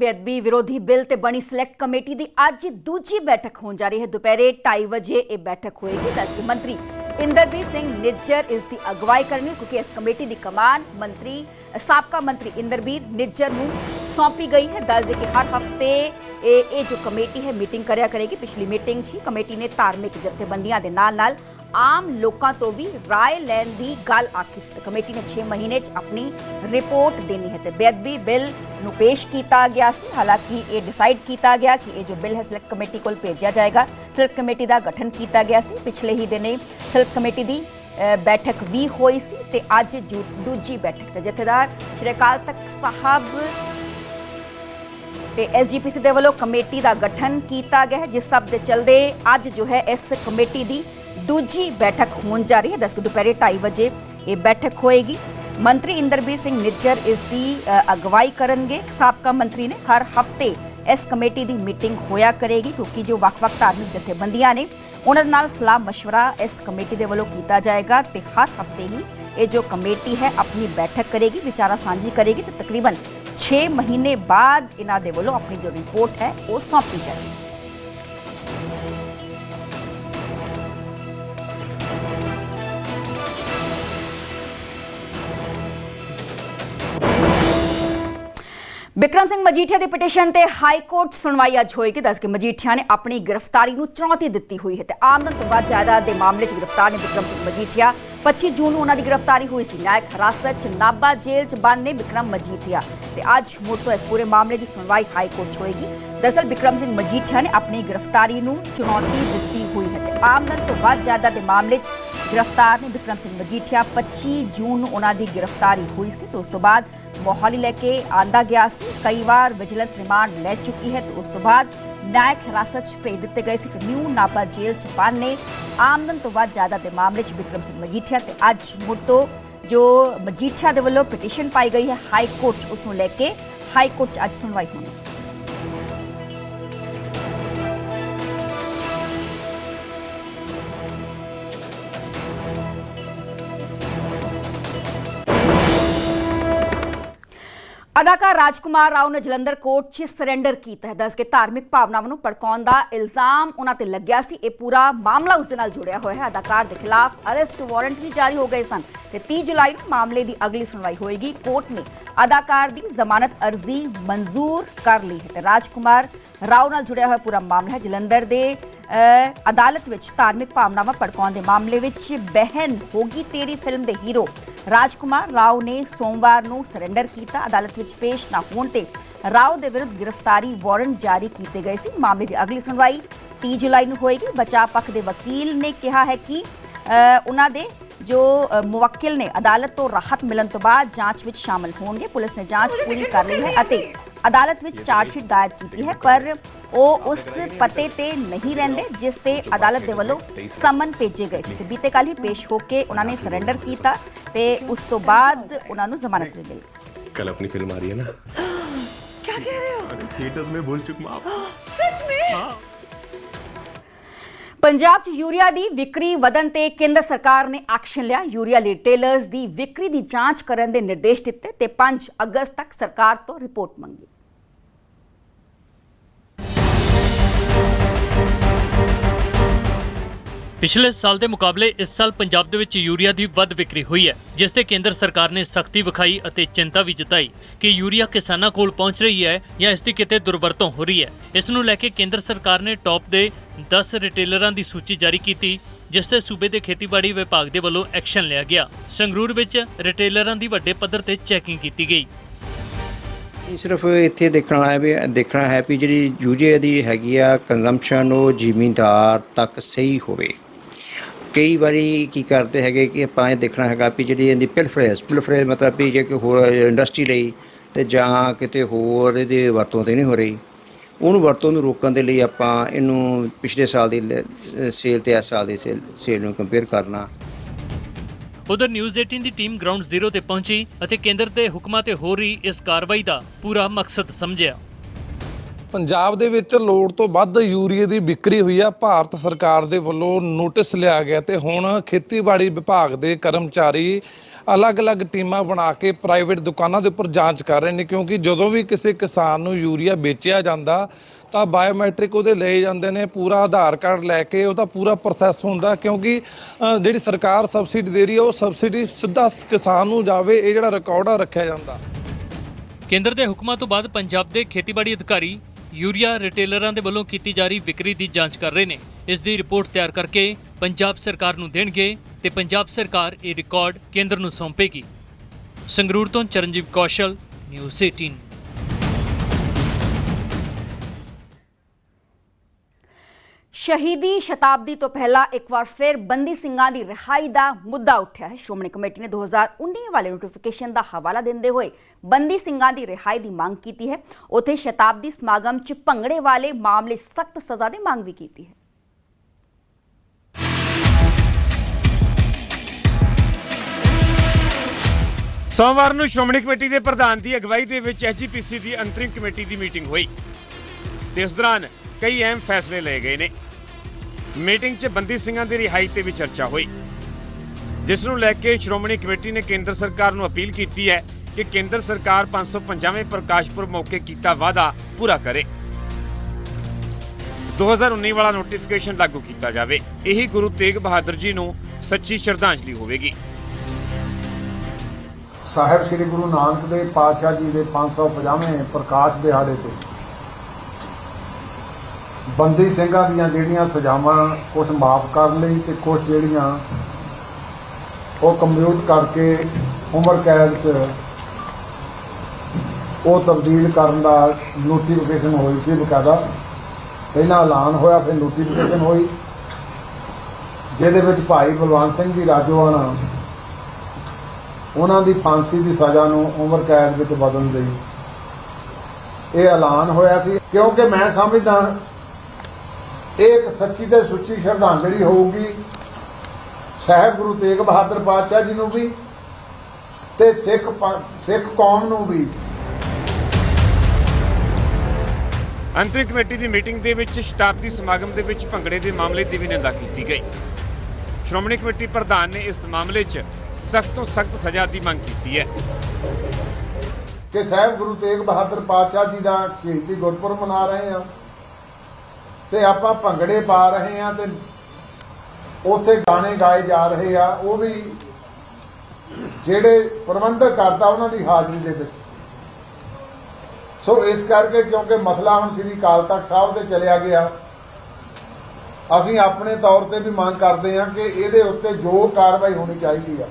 ਬੇਅਦਬੀ ਵਿਰੋਧੀ ਬਿੱਲ ਤੇ ਬਣੀ ਸਿਲੈਕਟ ਕਮੇਟੀ ਦੀ ਅੱਜ ਦੂਜੀ ਬੈਠਕ ਹੋਣ ਜਾ ਰਹੀ ਹੈ। ਦੁਪਹਿਰੇ 2:30 ਵਜੇ ਇਹ ਬੈਠਕ ਹੋਏਗੀ। ਦੱਸ ਮੰਤਰੀ ਇੰਦਰਬੀਰ ਸਿੰਘ ਨਿੱਜਰ ਇਸ ਦੀ ਅਗਵਾਈ ਕਰਨਗੇ, ਕਿਉਂਕਿ ਇਸ ਕਮੇਟੀ ਦੀ ਕਮਾਨ ਮੰਤਰੀ, ਸਾਬਕਾ ਮੰਤਰੀ ਇੰਦਰਬੀਰ ਨਿੱਜਰ ਨੂੰ ਸੌਂਪੀ ਗਈ ਹੈ। ਦੱਸਦੇ ਕਿ ਹਰ ਹਫ਼ਤੇ ਇਹ ਇਹ ਜੋ ਕਮੇਟੀ ਹੈ, ਮੀਟਿੰਗ ਕਰਿਆ ਕਰੇਗੀ। ਪਿਛਲੀ ਮੀਟਿੰਗ 'ਚ ਕਮੇਟੀ ਨੇ ਧਾਰਮਿਕ ਜਥੇਬੰਦੀਆਂ ਦੇ ਨਾਲ ਨਾਲ ਆਮ ਲੋਕਾਂ ਤੋਂ ਵੀ ਰਾਏ ਲੈਣ ਦੀ ਗੱਲ ਆਖੀ ਸੀ। ਕਮੇਟੀ ਨੇ 6 ਮਹੀਨੇ 'ਚ ਆਪਣੀ ਰਿਪੋਰਟ ਦੇਣੀ ਹੈ ਤੇ ਬੇਅਦਬੀ ਬਿੱਲ ਨੂੰ ਪੇਸ਼ ਕੀਤਾ ਗਿਆ ਸੀ। ਹਾਲਾਂਕਿ ਇਹ ਡਿਸਾਈਡ ਕੀਤਾ ਗਿਆ ਕਿ ਇਹ ਜੋ ਬਿੱਲ ਹੈ ਸਿਲੈਕਟ ਕਮੇਟੀ ਕੋਲ ਭੇਜਿਆ ਜਾਏਗਾ। ਸਿਲੈਕਟ ਕਮੇਟੀ ਦਾ ਗਠਨ ਕੀਤਾ ਗਿਆ ਸੀ। ਪਿਛਲੇ ਹੀ ਦਿਨੇ ਸਿਲੈਕਟ ਕਮੇਟੀ ਦੀ ਬੈਠਕ ਵੀ ਹੋਈ ਸੀ ਤੇ ਅੱਜ ਦੂਜੀ ਬੈਠਕ ਤੇ ਜਥੇਦਾਰ ਸ਼੍ਰੀ ਅਕਾਲ ਤਖਤ ਸਾਹਿਬ ਤੇ ਐਸਜੀਪੀਸੀ ਦੇ ਵੱਲੋਂ ਕਮੇਟੀ ਦਾ ਗਠਨ ਕੀਤਾ ਗਿਆ ਹੈ। ਜਿਸ ਸਭ ਦੇ ਚਲਦੇ ਅੱਜ ਜੋ ਹੈ ਇਸ ਕਮੇਟੀ ਦੀ ਦੂਜੀ ਬੈਠਕ ਹੋਣ ਜਾ ਰਹੀ ਹੈ ਦਸ ਕੁ ਦੁਪਹਿਰੇ 2:30 ਵਜੇ ਇਹ ਬੈਠਕ ਹੋਏਗੀ ਮੰਤਰੀ ਇੰਦਰਬੀਰ ਸਿੰਘ ਨਿੱਜਰ ਇਸ ਦੀ ਅ, ਅਗਵਾਈ ਕਰਨਗੇ ਸਾਬਕਾ ਮੰਤਰੀ ਨੇ ਹਰ ਹਫਤੇ ਇਸ ਕਮੇਟੀ ਦੀ ਮੀਟਿੰਗ ਹੋਇਆ ਕਰੇਗੀ ਕਿਉਂਕਿ ਜੋ ਵੱਖ-ਵੱਖ ਧਾਰਮਿਕ ਜਥੇਬੰਦੀਆਂ ਨੇ ਉਹਨਾਂ ਦੇ ਨਾਲ ਸਲਾਹ مشورہ ਇਸ ਕਮੇਟੀ ਦੇ ਵੱਲੋਂ ਕੀਤਾ ਜਾਏਗਾ ਤੇ ਹਰ ਹਫਤੇ ਹੀ ਇਹ ਜੋ ਕਮੇਟੀ ਹੈ ਆਪਣੀ ਬੈਠਕ ਕਰੇਗੀ ਵਿਚਾਰਾ ਸਾਂਝੀ ਕਰੇਗੀ ਤੇ ਤਕਰੀਬਨ 6 ਮਹੀਨੇ ਬਾਅਦ ਇਹਨਾਂ ਦੇ ਵੱਲੋਂ ਆਪਣੀ ਜੋ ਰਿਪੋਰਟ ਹੈ ਉਹ ਸੌਂਪੀ ਜਾਏਗੀ ਬਿਕਰਮ ਸਿੰਘ ਮਜੀਠੀਆ ਦੀ ਪਟੀਸ਼ਨ ਤੇ ਹਾਈ ਕੋਰਟ ਸੁਣਵਾਈ ਅੱਜ ਹੋਏਗੀ ਦੱਸ ਕੇ ਮਜੀਠੀਆ ਨੇ ਆਪਣੀ ਗ੍ਰਿਫਤਾਰੀ ਨੂੰ ਚੁਣੌਤੀ ਦਿੱਤੀ ਹੋਈ ਹੈ ਤੇ ਆਮਦਨ ਤੋਂ ਵੱਧ ਜਾਇਦਾਦ ਦੇ ਮਾਮਲੇ 'ਚ ਗ੍ਰਿਫਤਾਰ ਨੇ ਬਿਕਰਮ ਸਿੰਘ ਮਜੀਠੀਆ। 25 ਜੂਨ ਨੂੰ ਉਹਨਾਂ ਦੀ ਗ੍ਰਿਫਤਾਰੀ ਹੋਈ ਸੀ। ਨਾਇਕ ਹਿਰਾਸਤ 'ਚ ਨਾਭਾ ਜੇਲ੍ਹ 'ਚ ਬੰਦ ਨੇ ਬਿਕਰਮ ਮਜੀਠੀਆ ਤੇ ਅੱਜ ਮੁੜ ਤੋਂ ਇਸ ਪੂਰੇ ਮਾਮਲੇ ਦੀ ਸੁਣਵਾਈ ਹਾਈ ਕੋਰਟ 'ਚ ਹੋਏਗੀ। ਦਰਸਲ ਬਿਕਰਮ ਸਿੰਘ ਮਜੀਠੀਆ ਨੇ ਆਪਣੀ ਗ੍ਰਿਫਤਾਰੀ ਨੂੰ ਚੁਣੌਤੀ ਦਿੱਤੀ ਹੋਈ ਹੈ ਤੇ ਆਮਦਨ ਤੋਂ ਵੱਧ ਜਾਇਦਾਦ ਦੇ ਮਾਮਲੇ 'ਚ ਗ੍ਰਿਫਤਾਰ ਨੇ ਬਿਕਰਮ ਸਿੰਘ ਮਜੀਠੀਆ 25 ਜੂਨ ਨੂੰ ਉਹਨਾਂ ਦੀ ਗ੍ਰਿਫਤਾਰੀ ਹੋਈ ਸੀ ਉਸ ਤੋਂ ਬਾਅਦ ਮੋਹਾਲੀ ਲੈ ਕੇ ਆਂਦਾ ਗਿਆ ਸੀ। ਕਈ ਵਾਰ ਵਿਜੀਲੈਂਸ ਰਿਮਾਂਡ ਲੈ ਚੁੱਕੀ ਹੈ ਤੇ ਉਸ ਤੋਂ ਬਾਅਦ ਨਾਇਕ ਹਿਰਾਸਤ 'ਚ ਭੇਜ ਦਿੱਤੇ ਗਏ ਸੀ ਨਿਊ ਨਾਪਾ ਜੇਲ੍ਹ 'ਚ ਬੰਦ ਨੇ ਆਮਦਨ ਤੋਂ ਵੱਧ ਜ਼ਿਆਦਾ ਦੇ ਮਾਮਲੇ 'ਚ ਬਿਕਰਮ ਸਿੰਘ ਮਜੀਠੀਆ ਤੇ ਅੱਜ ਮੁੜ ਤੋਂ ਜੋ ਮਜੀਠੀਆ ਦੇ ਵੱਲੋਂ ਪਟੀਸ਼ਨ ਪਾਈ ਗਈ ਹੈ, ਹਾਈ ਕੋਰਟ 'ਚ ਉਸ ਨੂੰ ਲੈ ਕੇ ਹਾਈ ਕੋਰਟ 'ਚ ਅੱਜ ਸੁਣਵਾਈ ਹੋਣੀ ਅਦਾਕਾਰ ਰਾਜਕੁਮਾਰ ਰਾਓ ਨੇ ਜਲੰਧਰ ਕੋਰਟ 'ਚ ਸਰੈਂਡਰ ਕੀਤਾ ਹੈ। ਦੱਸ ਕੇ ਧਾਰਮਿਕ ਭਾਵਨਾਵਾਂ ਨੂੰ ਭੜਕਾਉਣ ਦਾ ਇਲਜ਼ਾਮ ਉਹਨਾਂ ਤੇ ਲੱਗਿਆ ਸੀ। ਇਹ ਪੂਰਾ ਮਾਮਲਾ ਉਸ ਦੇ ਨਾਲ ਜੁੜਿਆ ਹੋਇਆ ਹੈ। ਅਦਾਕਾਰ ਦੇ ਖਿਲਾਫ ਅਰੈਸਟ ਵਾਰੰਟ ਵੀ ਜਾਰੀ ਹੋ ਗਏ ਸਨ ਤੇ 30 ਜੁਲਾਈ ਨੂੰ ਮਾਮਲੇ ਦੀ ਅਗਲੀ ਸੁਣਵਾਈ ਹੋਏਗੀ। ਕੋਰਟ ਨੇ ਅਦਾਕਾਰ ਦੀ ਜ਼ਮਾਨਤ ਅਰਜ਼ੀ ਮਨਜ਼ੂਰ ਕਰ ਲਈ ਹੈ ਤੇ ਰਾਜਕੁਮਾਰ ਰਾਓ ਨਾਲ ਜੁੜਿਆ ਹੋਇਆ ਪੂਰਾ ਮਾਮਲਾ ਹੈ। ਜਲੰਧਰ ਦੇ ਅਦਾਲਤ ਵਿੱਚ ਧਾਰਮਿਕ ਭਾਵਨਾਵਾਂ ਭੜਕਾਉਣ ਦੇ ਮਾਮਲੇ ਵਿੱਚ ਬਹਿਨ ਹੋਗੀ ਤੇਰੀ ਫਿਲਮ ਦੇ ਹੀਰੋ। ਰਾਜਕੁਮਾਰ ਰਾਓ ਨੇ ਸੋਮਵਾਰ ਨੂੰ ਸਰੈਂਡਰ ਕੀਤਾ। ਅਦਾਲਤ ਵਿੱਚ ਪੇਸ਼ ਨਾ ਹੋਣ ਤੇ ਰਾਓ ਦੇ ਵਿਰੁੱਧ ਗ੍ਰਿਫਤਾਰੀ ਵਾਰੰਟ ਜਾਰੀ ਕੀਤੇ ਗਏ ਸੀ। ਮਾਮਲੇ ਦੀ ਅਗਲੀ ਸੁਣਵਾਈ 30 ਜੁਲਾਈ ਨੂੰ ਹੋਏਗੀ। ਬਚਾਅ ਪੱਖ ਦੇ ਵਕੀਲ ਨੇ ਕਿਹਾ ਹੈ ਕਿ ਉਹਨਾਂ ਦੇ ਜੋ ਮੁਵੱਕਿਲ ਨੇ ਅਦਾਲਤ ਤੋਂ ਰਾਹਤ ਮਿਲਣ ਤੋਂ ਬਾਅਦ ਜਾਂਚ ਵਿੱਚ ਸ਼ਾਮਲ ਹੋਣਗੇ। ਪੁਲਿਸ ਨੇ ਜਾਂਚ ਪੂਰੀ ਕਰ ਲਈ ਹੈ ਅਤੇ ਅਦਾਲਤ ਵਿੱਚ ਚਾਰਜਸ਼ੀਟ ਦਾਇਰ ਕੀਤੀ ਹੈ ਪਰ ਉਹ ਉਸ ਪਤੇ ਤੇ ਨਹੀਂ ਰਹਿੰਦੇ ਜਿਸ ਤੇ ਅਦਾਲਤ ਦੇ ਵੱਲੋਂ ਸਮਨ ਭੇਜੇ ਗਏ ਸੀ ਤੇ ਬੀਤੇ ਕੱਲ ਹੀ ਪੇਸ਼ ਹੋ ਕੇ ਉਹਨਾਂ ਨੇ ਸਰੈਂਡਰ ਕੀਤਾ ਤੇ ਉਸ ਤੋਂ ਬਾਅਦ ਉਹਨਾਂ ਨੂੰ ਜ਼ਮਾਨਤ ਮਿਲ ਗਈ कल अपनी फिल्म आ रही है ना क्या कह रहे हो अरे थिएटर्स में बोल चुका आप सच में ਪੰਜਾਬ 'ਚ ਯੂਰੀਆ ਦੀ ਵਿਕਰੀ ਵਧਣ ਤੇ ਕੇਂਦਰ ਸਰਕਾਰ ਨੇ ਐਕਸ਼ਨ ਲਿਆ। ਯੂਰੀਆ ਰਿਟੇਲਰਸ ਦੀ ਵਿਕਰੀ ਦੀ ਜਾਂਚ ਕਰਨ ਦੇ ਨਿਰਦੇਸ਼ ਦਿੱਤੇ ਤੇ 5 ਅਗਸਤ ਤੱਕ ਸਰਕਾਰ ਤੋਂ ਰਿਪੋਰਟ ਮੰਗੀ। ਪਿਛਲੇ ਸਾਲ ਦੇ ਮੁਕਾਬਲੇ ਇਸ ਸਾਲ ਪੰਜਾਬ ਦੇ ਵਿੱਚ ਯੂਰੀਆ ਦੀ ਵੱਧ ਵਿਕਰੀ ਹੋਈ ਹੈ, ਜਿਸ ਤੇ ਕੇਂਦਰ ਸਰਕਾਰ ਨੇ ਸਖਤੀ ਵਿਖਾਈ ਅਤੇ ਚਿੰਤਾ ਵੀ ਜਤਾਈ ਕਿ ਯੂਰੀਆ ਕਿਸਾਨਾਂ ਕੋਲ ਪਹੁੰਚ ਰਹੀ ਹੈ ਜਾਂ ਇਸ ਦੀ ਕਿਤੇ ਦੁਰਵਰਤੋਂ ਹੋ ਰਹੀ ਹੈ। ਇਸ ਨੂੰ ਲੈ ਕੇ ਕੇਂਦਰ ਸਰਕਾਰ ਨੇ ਟੌਪ ਦੇ 10 ਰਿਟੇਲਰਾਂ ਦੀ ਸੂਚੀ ਜਾਰੀ ਕੀਤੀ, ਜਿਸ ਤੇ ਸੂਬੇ ਦੇ ਖੇਤੀਬਾੜੀ ਵਿਭਾਗ ਦੇ ਵੱਲੋਂ ਐਕਸ਼ਨ ਲਿਆ ਗਿਆ। ਸੰਗਰੂਰ ਵਿੱਚ ਰਿਟੇਲਰਾਂ ਦੀ ਵੱਡੇ ਪੱਧਰ ਤੇ ਚੈਕਿੰਗ ਕੀਤੀ ਗਈ। ਇਹ ਸਿਰਫ ਇੱਥੇ ਦੇਖਣ ਵਾਲਾ ਹੈ ਵੀ, ਦੇਖਣਾ ਹੈ ਵੀ ਜਿਹੜੀ ਯੂਰੀਆ ਦੀ ਹੈਗੀ ਆ ਕੰਜ਼ੰਪਸ਼ਨ ਉਹ ਜ਼ਿਮੀਂਦਾਰ ਤੱਕ ਸਹੀ ਹੋਵੇ। ਕਈ ਵਾਰੀ ਕੀ ਕਰਦੇ ਹੈਗੇ ਕਿ ਆਪਾਂ ਇਹ ਦੇਖਣਾ ਹੈਗਾ ਵੀ ਜਿਹੜੀ ਇਹਦੀ ਪਿਲਫਰੇਸ ਪਿਲਫਰੇਸ ਮਤਲਬ ਵੀ ਜੇ ਕੋਈ ਹੋਰ ਇੰਡਸਟਰੀ ਲਈ ਤੇ ਜਾਂ ਕਿਤੇ ਹੋਰ ਇਹਦੀ ਵਰਤੋਂ ਤੇ ਨਹੀਂ ਹੋ ਰਹੀ। ਉਹਨੂੰ ਵਰਤੋਂ ਨੂੰ ਰੋਕਣ ਦੇ ਲਈ ਆਪਾਂ ਇਹਨੂੰ ਪਿਛਲੇ ਸਾਲ ਦੀ ਸੇਲ ਤੇ ਇਸ ਸਾਲ ਦੀ ਸੇਲ ਸੇਲ ਨੂੰ ਕੰਪੇਅਰ ਕਰਨਾ। ਉਧਰ ਨਿਊਜ਼ 18 ਦੀ ਟੀਮ ਗਰਾਊਂਡ ਜ਼ੀਰੋ ਤੇ ਪਹੁੰਚੀ ਅਤੇ ਕੇਂਦਰ ਦੇ ਹੁਕਮਾਂ ਤੇ ਹੋ ਰਹੀ ਇਸ ਕਾਰਵਾਈ ਦਾ ਪੂਰਾ ਮਕਸਦ ਸਮਝਿਆ। ਪੰਜਾਬ ਦੇ ਵਿੱਚ ਲੋੜ ਤੋਂ ਵੱਧ ਯੂਰੀਏ ਦੀ ਵਿਕਰੀ ਹੋਈ ਆ। ਭਾਰਤ ਸਰਕਾਰ ਦੇ ਵੱਲੋਂ ਨੋਟਿਸ ਲਿਆ ਗਿਆ ਤੇ ਹੁਣ ਖੇਤੀਬਾੜੀ ਵਿਭਾਗ ਦੇ ਕਰਮਚਾਰੀ ਅਲੱਗ-ਅਲੱਗ ਟੀਮਾਂ ਬਣਾ ਕੇ ਪ੍ਰਾਈਵੇਟ ਦੁਕਾਨਾਂ ਦੇ ਉੱਪਰ ਜਾਂਚ ਕਰ ਰਹੇ ਨੇ, ਕਿਉਂਕਿ ਜਦੋਂ ਵੀ ਕਿਸੇ ਕਿਸਾਨ ਨੂੰ ਯੂਰੀਆ ਵੇਚਿਆ ਜਾਂਦਾ, ਤਾਂ ਬਾਇਓਮੈਟ੍ਰਿਕ ਉਹਦੇ ਲਏ ਜਾਂਦੇ ਨੇ, ਪੂਰਾ ਆਧਾਰ ਕਾਰਡ ਲੈ ਕੇ ਉਹਦਾ ਪੂਰਾ ਪ੍ਰੋਸੈਸ ਹੁੰਦਾ, ਕਿਉਂਕਿ ਜਿਹੜੀ ਸਰਕਾਰ ਸਬਸਿਡੀ ਦੇ ਰਹੀ ਹੈ ਉਹ ਸਬਸਿਡੀ ਸਿੱਧਾ ਕਿਸਾਨ ਨੂੰ ਜਾਵੇ, ਇਹ ਜਿਹੜਾ ਰਿਕਾਰਡ ਆ, ਰੱਖਿਆ ਜਾਂਦਾ। ਕੇਂਦਰ ਦੇ ਹੁਕਮਾਂ ਤੋਂ ਬਾਅਦ ਪੰਜਾਬ ਦੇ ਖੇਤੀਬਾੜੀ ਅਧਿਕਾਰੀ ਯੂਰੀਆ ਰਿਟੇਲਰਾਂ ਦੇ ਵੱਲੋਂ ਕੀਤੀ ਜਾ ਰਹੀ ਵਿਕਰੀ ਦੀ ਜਾਂਚ ਕਰ ਰਹੇ ਨੇ। ਇਸ ਦੀ ਰਿਪੋਰਟ ਤਿਆਰ ਕਰਕੇ ਪੰਜਾਬ ਸਰਕਾਰ ਨੂੰ ਦੇਣਗੇ ਤੇ ਪੰਜਾਬ ਸਰਕਾਰ ਇਹ ਰਿਕਾਰਡ ਕੇਂਦਰ ਨੂੰ ਸੌਂਪੇਗੀ। ਸੰਗਰੂਰ ਤੋਂ ਚਰਨਜੀਤ ਕੌਸ਼ਲ, ਨਿਊਜ਼ 18 ਸ਼ਹੀਦੀ ਸ਼ਤਾਬਦੀ ਤੋਂ ਪਹਿਲਾਂ ਇੱਕ ਵਾਰ ਫਿਰ ਬੰਦੀ ਸਿੰਘਾਂ ਦੀ ਰਿਹਾਈ ਦਾ ਮੁੱਦਾ ਉੱਠਿਆ ਹੈ। ਸ਼੍ਰੋਮਣੀ ਕਮੇਟੀ ਨੇ 2019 ਵਾਲੇ ਨੋਟੀਫਿਕੇਸ਼ਨ ਦਾ ਹਵਾਲਾ ਦਿੰਦੇ ਹੋਏ ਬੰਦੀ ਸਿੰਘਾਂ ਦੀ ਰਿਹਾਈ ਦੀ ਮੰਗ ਕੀਤੀ ਹੈ। ਉਥੇ ਸ਼ਤਾਬਦੀ ਸਮਾਗਮ 'ਚ ਭੰਗੜੇ ਵਾਲੇ ਮਾਮਲੇ ਸਖਤ ਸਜ਼ਾ ਦੀ ਮੰਗ ਵੀ ਕੀਤੀ ਹੈ। ਸੋਮਵਾਰ ਨੂੰ ਸ਼੍ਰੋਮਣੀ ਕਮੇਟੀ ਦੇ ਪ੍ਰਧਾਨ ਦੀ ਅਗਵਾਈ ਦੇ ਵਿੱਚ ਐਸਜੀਪੀਸੀ ਦੀ ਅੰਤਰਿਮ ਕਮੇਟੀ ਦੀ ਮੀਟਿੰਗ ਹੋਈ। ਤੇ ਇਸ ਦੌਰਾਨ ਕਈ ਅਹਿਮ ਫੈਸਲੇ ਲਏ ਗਏ ਨੇ। ਮੀਟਿੰਗ 'ਚ ਬੰਦੀ ਸਿੰਘਾਂ ਦੀ ਰਿਹਾਈ ਤੇ ਵੀ ਚਰਚਾ ਹੋਈ। ਜਿਸ ਨੂੰ ਲੈ ਕੇ ਸ਼੍ਰੋਮਣੀ ਕਮੇਟੀ ਨੇ ਕੇਂਦਰ ਸਰਕਾਰ ਨੂੰ ਅਪੀਲ ਕੀਤੀ ਹੈ ਕਿ ਕੇਂਦਰ ਸਰਕਾਰ 550ਵੇਂ ਪ੍ਰਕਾਸ਼ ਮੌਕੇ ਕੀਤਾ ਵਾਅਦਾ ਪੂਰਾ ਕਰੇ। 2019 ਵਾਲਾ ਨੋਟੀਫਿਕੇਸ਼ਨ ਲਾਗੂ ਕੀਤਾ ਜਾਵੇ। ਇਹੀ ਗੁਰੂ ਤੇਗ ਬਹਾਦਰ ਜੀ ਨੂੰ ਸੱਚੀ ਸ਼ਰਧਾਂਜਲੀ ਹੋਵੇਗੀ। ਸਾਹਿਬ ਸ੍ਰੀ ਗੁਰੂ ਨਾਨਕ ਦੇਵ ਪਾਤਸ਼ਾਹ ਜੀ ਦੇ 550ਵੇਂ ਪ੍ਰਕਾਸ਼ ਦਿਹਾੜੇ ਤੇ ਬੰਦੀ ਸਿੰਘਾਂ ਦੀਆਂ ਜਿਹੜੀਆਂ ਸਜ਼ਾਵਾਂ ਕੁਝ ਮਾਫ ਕਰਨ ਲਈ ਤੇ ਕੁਝ ਜਿਹੜੀਆਂ ਉਹ ਕੰਪਿਊਟ ਕਰਕੇ ਉਮਰ ਕੈਦ 'ਚ ਉਹ ਤਬਦੀਲ ਕਰਨ ਦਾ ਨੋਟੀਫਿਕੇਸ਼ਨ ਹੋਈ ਸੀ ਬਕਾਇਦਾ। ਪਹਿਲਾਂ ਐਲਾਨ ਹੋਇਆ, ਫਿਰ ਨੋਟੀਫਿਕੇਸ਼ਨ ਹੋਈ। ਜਿਹਦੇ ਵਿੱਚ ਭਾਈ ਬਲਵੰਤ ਸਿੰਘ ਜੀ ਰਾਜੋਆਣਾ, ਉਹਨਾਂ ਦੀ ਫਾਂਸੀ ਦੀ ਸਜ਼ਾ ਨੂੰ ਉਮਰ ਕੈਦ ਵਿੱਚ ਬਦਲਣ ਲਈ। ਇਹ ਐਲਾਨ ਹੋਇਆ ਸੀ। ਕਿਉਂਕਿ ਮੈਂ ਸਮਝਦਾ ਇਹ ਇੱਕ ਸੱਚੀ ਤੇ ਸੁੱਚੀ ਸ਼ਰਧਾਂਜਲੀ ਹੋਊਗੀ। ਸਾਹਿਬ ਗੁਰੂ ਤੇਗ ਬਹਾਦਰ ਪਾਤਸ਼ਾਹ ਜੀ ਨੂੰ ਵੀ ਤੇ ਸਿੱਖ ਸਿੱਖ ਕੌਮ ਨੂੰ ਵੀ। ਅੰਤਰਿਮ ਕਮੇਟੀ ਦੀ ਮੀਟਿੰਗ ਦੇ ਵਿੱਚ ਸ਼ਤਾਬਦੀ ਸਮਾਗਮ ਦੇ ਵਿੱਚ ਭੰਗੜੇ ਦੇ ਮਾਮਲੇ ਦੀ ਵੀ ਨਿੰਦਾ ਕੀਤੀ ਗਈ। ਸ਼੍ਰੋਮਣੀ ਕਮੇਟੀ ਪ੍ਰਧਾਨ ਨੇ ਇਸ ਮਾਮਲੇ 'ਚ ਸਖਤ ਤੋਂ ਸਖਤ ਸਜ਼ਾ ਦੀ ਮੰਗ ਕੀਤੀ ਹੈ। ਕਿ ਸਾਹਿਬ ਗੁਰੂ ਤੇਗ ਬਹਾਦਰ ਪਾਤਸ਼ਾਹ ਜੀ ਦਾ ਸ਼ਹੀਦੀ ਗੁਰਪੁਰਬ ਮਨਾ ਰਹੇ ਹਾਂ। ਤੇ ਆਪਾਂ ਭੰਗੜੇ ਪਾ ਰਹੇ ਹਾਂ ਤੇ ਉੱਥੇ ਗਾਣੇ ਗਾਏ ਜਾ ਰਹੇ ਆ, ਉਹ ਵੀ ਜਿਹੜੇ ਪ੍ਰਬੰਧਕ ਕਰਦਾ ਉਹਨਾਂ ਦੀ ਹਾਜ਼ਰੀ ਦੇ ਵਿੱਚ। ਸੋ ਇਸ ਕਰਕੇ ਕਿਉਂਕਿ ਮਸਲਾ ਹੁਣ ਸ੍ਰੀ ਅਕਾਲ ਤਖਤ ਸਾਹਿਬ ਤੇ ਚਲਿਆ ਗਿਆ, ਅਸੀਂ ਆਪਣੇ ਤੌਰ ਤੇ ਵੀ ਮੰਗ ਕਰਦੇ ਹਾਂ ਕਿ ਇਹਦੇ ਉੱਤੇ ਜੋ ਕਾਰਵਾਈ ਹੋਣੀ ਚਾਹੀਦੀ ਆ,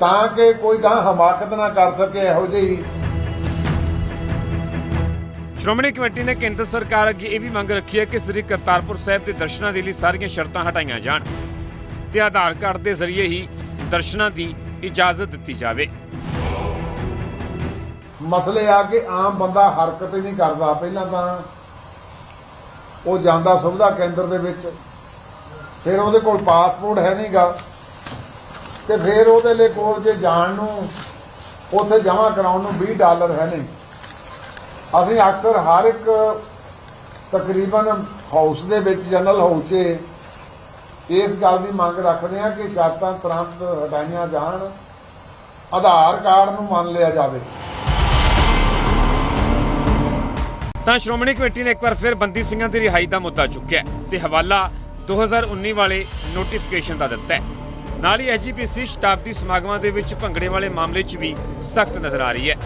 ਤਾਂ ਕਿ ਕੋਈ ਗਾਂ ਹਮਾਕਤ ਨਾ ਕਰ ਸਕੇ, ਇਹੋ ਜਿਹੀ ਸ਼੍ਰੋਮਣੀ ਕਮੇਟੀ ਨੇ ਕੇਂਦਰ ਸਰਕਾਰ ਅੱਗੇ ਇਹ ਵੀ ਮੰਗ ਰੱਖੀ ਹੈ ਕਿ ਸ੍ਰੀ ਕਰਤਾਰਪੁਰ ਸਾਹਿਬ ਦੇ ਦਰਸ਼ਨਾਂ ਦੇ ਲਈ ਸਾਰੀਆਂ ਸ਼ਰਤਾਂ ਹਟਾਈਆਂ ਜਾਣ ਤੇ ਆਧਾਰ ਕਾਰਡ ਦੇ ਜ਼ਰੀਏ ਹੀ ਦਰਸ਼ਨਾਂ ਦੀ ਇਜਾਜ਼ਤ ਦਿੱਤੀ ਜਾਵੇ। ਮਸਲੇ ਆ ਕਿ ਆਮ ਬੰਦਾ ਹਰਕਤ ਹੀ ਨਹੀਂ ਕਰਦਾ, ਪਹਿਲਾਂ ਤਾਂ ਉਹ ਜਾਂਦਾ ਸੁਵਿਧਾ ਕੇਂਦਰ ਦੇ ਵਿੱਚ, ਫਿਰ ਉਹਦੇ ਕੋਲ ਪਾਸਪੋਰਟ ਹੈ ਨਹੀਂਗਾ, ਤੇ ਫਿਰ ਉਹਦੇ ਲਈ ਕੋਲ ਜੇ ਜਾਣ ਨੂੰ, ਉੱਥੇ ਜਮ੍ਹਾਂ ਕਰਾਉਣ ਨੂੰ 20 ਡਾਲਰ ਹੈ ਨਹੀਂ। ਅਸੀਂ ਅਕਸਰ ਹਰ ਇੱਕ ਤਕਰੀਬਨ ਹਾਊਸ ਦੇ ਵਿੱਚ ਜਨਰਲ ਹਾਊਸ 'ਚ ਇਸ ਗੱਲ ਦੀ ਮੰਗ ਰੱਖਦੇ ਹਾਂ ਕਿ ਸ਼ਰਤਾਂ ਤੁਰੰਤ ਹਟਾਈਆਂ ਜਾਣ, ਆਧਾਰ ਕਾਰਡ ਨੂੰ ਮੰਨ ਲਿਆ ਜਾਵੇ। ਤਾਂ ਸ਼੍ਰੋਮਣੀ ਕਮੇਟੀ ਨੇ ਇੱਕ ਵਾਰ ਫਿਰ ਬੰਦੀ ਸਿੰਘਾਂ ਦੀ ਰਿਹਾਈ ਦਾ ਮੁੱਦਾ ਚੁੱਕਿਆ ਹੈ ਤੇ ਹਵਾਲਾ 2019 ਵਾਲੇ ਨੋਟੀਫਿਕੇਸ਼ਨ ਦਾ ਦਿੱਤਾ ਹੈ। ਨਾਲ ਹੀ ਐਜੀਪੀਸੀ ਸ਼ਤਾਬਦੀ ਸਮਾਗਮਾਂ ਦੇ ਵਿੱਚ ਭੰਗੜੇ ਵਾਲੇ ਮਾਮਲੇ 'ਚ ਵੀ ਸਖਤ ਨਜ਼ਰ ਆ ਰਹੀ ਹੈ।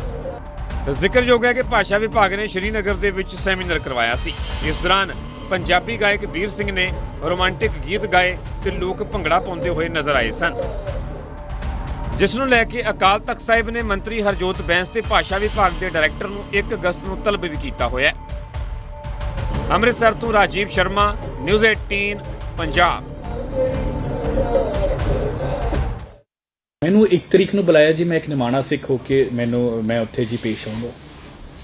ਜ਼ਿਕਰਯੋਗ ਹੈ ਕਿ ਭਾਸ਼ਾ ਵਿਭਾਗ ਨੇ ਸ਼੍ਰੀਨਗਰ ਦੇ ਵਿੱਚ ਸੈਮੀਨਾਰ ਕਰਵਾਇਆ ਸੀ। ਇਸ ਦੌਰਾਨ ਪੰਜਾਬੀ ਗਾਇਕ ਵੀਰ ਸਿੰਘ ਨੇ ਰੋਮਾਂਟਿਕ ਗੀਤ ਗਾਏ ਤੇ ਲੋਕ ਭੰਗੜਾ ਪਾਉਂਦੇ ਹੋਏ ਨਜ਼ਰ ਆਏ ਸਨ। ਜਿਸ ਨੂੰ ਲੈ ਕੇ ਅਕਾਲ ਤਖਤ ਸਾਹਿਬ ਨੇ ਮੰਤਰੀ ਹਰਜੋਤ ਬੈਂਸ ਤੇ ਭਾਸ਼ਾ ਵਿਭਾਗ ਦੇ ਡਾਇਰੈਕਟਰ ਨੂੰ 1 ਅਗਸਤ ਨੂੰ ਤਲਬ ਵੀ ਕੀਤਾ ਹੋਇਆ ਅੰਮ੍ਰਿਤਸਰ ਤੋਂ ਰਾਜੀਵ ਸ਼ਰਮਾ, ਨਿਊਜ਼ 18 ਪੰਜਾਬ। ਮੈਨੂੰ ਇੱਕ ਤਰੀਕ ਨੂੰ ਬੁਲਾਇਆ ਜੀ ਮੈਂ ਇੱਕ ਨਿਮਾਣਾ ਸਿੱਖ ਹੋ ਕੇ ਮੈਨੂੰ ਮੈਂ ਉੱਥੇ ਜੀ ਪੇਸ਼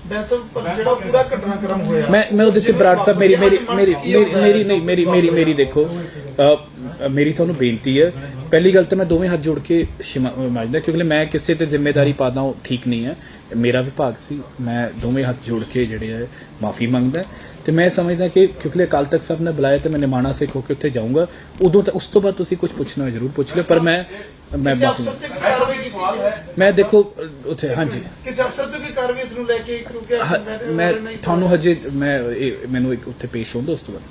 ਜਿਹੜਾ ਪੂਰਾ ਘਟਨਾਕ੍ਰਮ ਹੋਇਆ ਮੈਂ ਮੈਂ ਉਹਦੇ ਤੇ ਬਰਾੜ ਸਾਹਿਬ ਮੇਰੀ ਮੇਰੀ ਮੇਰੀ ਮੇਰੀ ਮੇਰੀ ਨਹੀਂ ਮੇਰੀ ਮੇਰੀ ਮੇਰੀ ਦੇਖੋ। ਮੇਰੀ ਤੁਹਾਨੂੰ ਬੇਨਤੀ ਹੈ ਪਹਿਲੀ ਗੱਲ ਤਾਂ ਮੈਂ ਦੋਵੇਂ ਹੱਥ ਜੋੜ ਕੇ ਮੰਨਦਾ ਕਿਉਂਕਿ ਮੈਂ ਕਿਸੇ ਤੇ ਜ਼ਿੰਮੇਵਾਰੀ ਪਾਦਾ ਉਹ ਠੀਕ ਨਹੀਂ ਹੈ। ਮੇਰਾ ਵਿਭਾਗ ਸੀ ਮੈਂ ਦੋਵੇਂ ਹੱਥ ਜੋੜ ਕੇ ਜਿਹੜੇ ਹੈ ਮਾਫੀ ਮੰਗਦਾ। ਤੇ ਮੈਂ ਸਮਝਦਾ ਕਿ ਕਿਉਂਕਿ ਅਕਾਲ ਤਖਤ ਸਾਹਿਬ ਨੇ ਬੁਲਾਇਆ ਤੇ ਮੈਂ ਨਿਮਾਣਾ ਸਿੱਖ ਹੋ ਕੇ ਉੱਥੇ ਜਾਊਂਗਾ। ਉਦੋਂ ਤਾਂ ਉਸ ਤੋਂ ਬਾਅਦ ਤੁਸੀਂ ਕੁਝ ਪੁੱਛਣਾ ਜ਼ਰੂਰ ਪੁੱਛ ਲਿਓ ਪਰ ਮੈਂ ਮੈਂ ਮਾਫੀ ਮੈਂ ਦੇਖੋ ਉੱਥੇ ਹਾਂਜੀ। ਕਿਸੇ ਅਫਸਰ ਤੇ ਕੋਈ ਕਾਰਵਾਈ ਇਸ ਨੂੰ ਲੈ ਕੇ ਕਿਉਂਕਿ ਮੈਂ ਤੁਹਾਨੂੰ ਹਜੇ ਮੈਂ ਮੈਨੂੰ ਇੱਕ ਉੱਥੇ ਪੇਸ਼ ਹੋਣ ਦੋ ਉਸ ਤੋਂ ਬਾਅਦ।